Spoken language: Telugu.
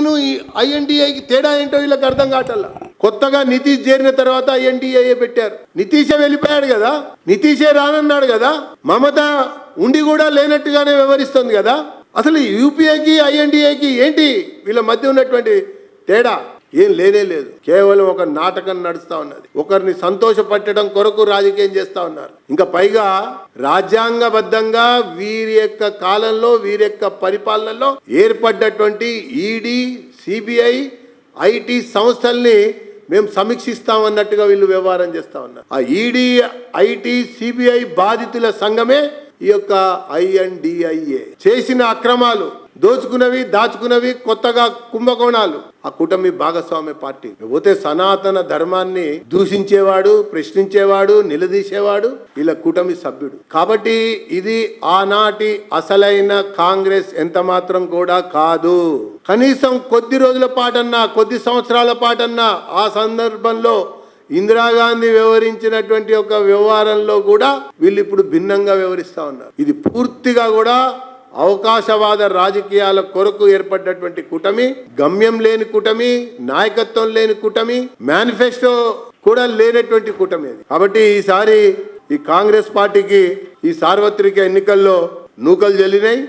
యూపీఏకిను ఐఎన్డిఐకి తేడా ఏంటో వీళ్ళకి అర్థం కావట్లా. కొత్తగా నితీష్ చేరిన తర్వాత ఐఎన్డిఏ పెట్టారు. నితీషే వెళ్ళిపోయాడు కదా? నితీషే రానన్నాడు కదా? మమత ఉండి కూడా లేనట్టుగానే వివరిస్తుంది కదా? అసలు యూపీఐకి ఐఎన్డిఏకి ఏంటి వీళ్ళ మధ్య ఉన్నటువంటి తేడా? ఏం లేనే లేదు. కేవలం ఒక నాటకం నడుస్తా ఉన్నది. ఒకరిని సంతోషపెట్టడం కొరకు రాజకీయం చేస్తా ఉన్నారు. ఇంకా పైగా రాజ్యాంగబద్ధంగా వీరి యొక్క కాలంలో వీరి యొక్క పరిపాలనలో ఏర్పడ్డటువంటి ఈడీ సిబిఐ ఐటీ సంస్థల్ని మేము సమీక్షిస్తామన్నట్టుగా వీళ్ళు వ్యవహారం చేస్తా ఉన్నారు. ఆ ఈడీ ఐటీ సిబిఐ బాధితుల సంఘమే ఈ యొక్క ఐఎన్డిఐఏ చేసిన అక్రమాలు దోచుకున్నవి దాచుకున్నవి కొత్తగా కుంభకోణాలు. ఆ కూటమి భాగస్వామ్య పార్టీ. పోతే సనాతన ధర్మాన్ని దూషించేవాడు ప్రశ్నించేవాడు నిలదీసేవాడు ఇలా కూటమి సభ్యుడు. కాబట్టి ఇది ఆనాటి అసలైన కాంగ్రెస్ ఎంత మాత్రం కూడా కాదు. కనీసం కొద్ది రోజుల పాటన్నా కొద్ది సంవత్సరాల పాటన్నా ఆ సందర్భంలో ఇందిరాగాంధీ వ్యవహరించినటువంటి ఒక వ్యవహారంలో కూడా వీళ్ళు ఇప్పుడు భిన్నంగా వ్యవహరిస్తా ఉన్నారు. ఇది పూర్తిగా కూడా అవకాశవాద రాజకీయాల కొరకు ఏర్పడ్డటువంటి కూటమి గమ్యం లేని కూటమి నాయకత్వం లేని కూటమి మేనిఫెస్టో కూడా లేనటువంటి కూటమి అది. కాబట్టి ఈసారి ఈ కాంగ్రెస్ పార్టీకి ఈ సార్వత్రిక ఎన్నికల్లో నూకలు జల్లినాయి.